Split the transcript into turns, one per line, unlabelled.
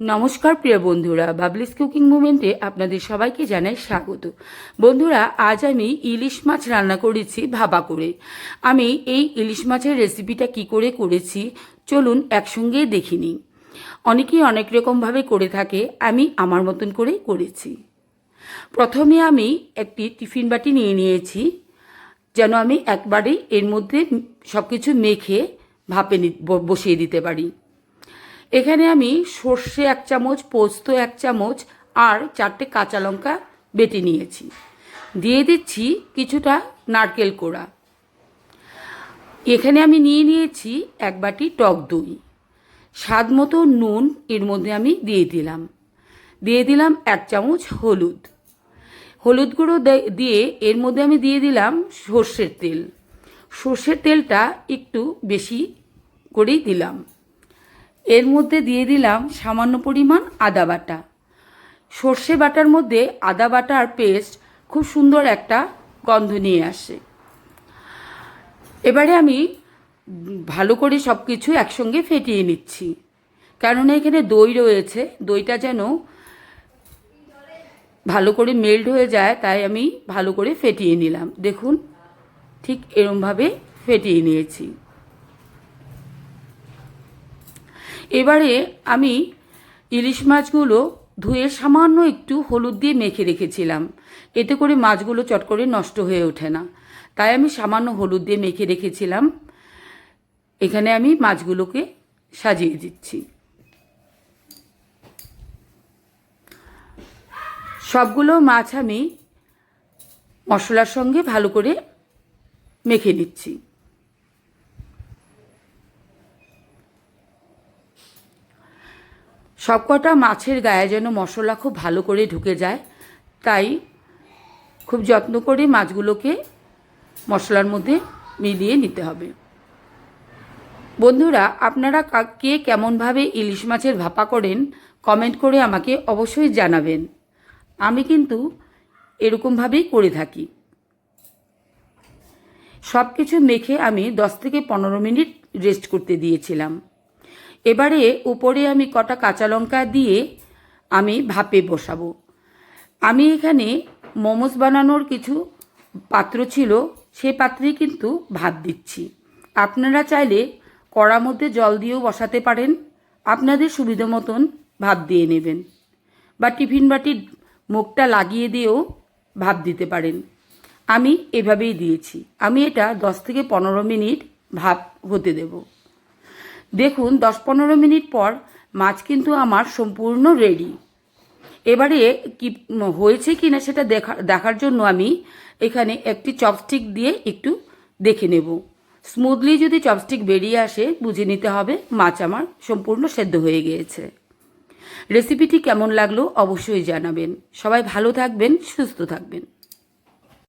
নমস্কার, প্রিয় বন্ধুরা। বাবলিস কুকিং মুভমেন্টে আপনাদের সবাইকে জানাই স্বাগত। বন্ধুরা, আজ আমি ইলিশ মাছ রান্না করেছি ভাবা করে। আমি এই ইলিশ মাছের রেসিপিটা কি করে করেছি, চলুন একসঙ্গে দেখে নিই। অনেকেই অনেক রকমভাবে করে থাকে, আমি আমার মতন করে করেছি। প্রথমে আমি একটি টিফিন বাটি নিয়ে নিয়েছি, যেন আমি একবারেই এর মধ্যে সব কিছু মেখে ভাপে বসিয়ে দিতে পারি। এখানে আমি সর্ষে এক চামচ, পোস্ত এক চামচ আর চারটে কাঁচা লঙ্কা বেটে নিয়েছি। দিয়ে দিচ্ছি কিছুটা নারকেল কোড়া। এখানে আমি নিয়ে নিয়েছি এক বাটি টক দই। স্বাদ মতো নুন এর মধ্যে আমি দিয়ে দিলাম। দিয়ে দিলাম এক চামচ হলুদ। হলুদ গুঁড়ো দিয়ে এর মধ্যে আমি দিয়ে দিলাম সর্ষের তেল। সর্ষের তেলটা একটু বেশি করেই দিলাম। এর মধ্যে দিয়ে দিলাম সামান্য পরিমাণ আদা বাটা। সর্ষে বাটার মধ্যে আদা বাটার পেস্ট খুব সুন্দর একটা গন্ধ নিয়ে আসে। এবারে আমি ভালো করে সব কিছু একসঙ্গে ফেটিয়ে নিচ্ছি। কেননা এখানে দই রয়েছে, দইটা যেন ভালো করে মেল্ট হয়ে যায়, তাই আমি ভালো করে ফেটিয়ে নিলাম। দেখুন, ঠিক এরমভাবে ফেটিয়ে নিয়েছি। এবারে আমি ইলিশ মাছগুলো ধুয়ে সামান্য একটু হলুদ দিয়ে মেখে রেখেছিলাম। এতে করে মাছগুলো চট করে নষ্ট হয়ে ওঠে না। তাই আমি সামান্য হলুদ দিয়ে মেখে রেখেছিলাম। এখানে আমি মাছগুলোকে সাজিয়ে দিচ্ছি। সবগুলো মাছ আমি মশলার সঙ্গে ভালো করে মেখে নিচ্ছি। সবকটা মাছের গায়ে যেন মশলা খুব ভালো করে ঢুকে যায়। তাই খুব যত্ন করে মাছগুলোকে মশলার মধ্যে মিলিয়ে নিতে হবে। বন্ধুরা, আপনারা কা- কেমনভাবে ইলিশ মাছের ভাপা করেন কমেন্ট করে আমাকে অবশ্যই জানাবেন। আমি কিন্তু এরকমভাবেই করে থাকি। সব কিছু মেখে আমি দশ থেকে পনেরো মিনিট রেস্ট করতে দিয়েছিলাম। এবারে উপরে আমি কটা কাঁচা লঙ্কা দিয়ে আমি ভাপে বসাবো। আমি এখানে মোমোস বানানোর কিছু পাত্র ছিল সেই পাত্রেই কিন্তু ভাত দিচ্ছি। আপনারা চাইলে কড়ার মধ্যে জল দিয়েও বসাতে পারেন। আপনাদের সুবিধা মতন ভাত দিয়ে নেবেন বা টিফিন বাটির মুখটা লাগিয়ে দিয়েও ভাত দিতে পারেন। আমি এভাবেই দিয়েছি। আমি এটা দশ থেকে পনেরো মিনিট ভাপ হতে দেবো। দেখুন, দশ পনেরো মিনিট পর মাছ কিন্তু আমার সম্পূর্ণ রেডি এবারে কি হয়েছে কি না সেটা দেখা, দেখার জন্য আমি এখানে একটি চপস্টিক দিয়ে একটু দেখে নেব। স্মুথলি যদি চপস্টিক বেরিয়ে আসে, বুঝে নিতে হবে মাছ আমার সম্পূর্ণ সেদ্ধ হয়ে গিয়েছে। রেসিপিটি কেমন লাগল অবশ্যই জানাবেন। সবাই ভালো থাকবেন, সুস্থ থাকবেন।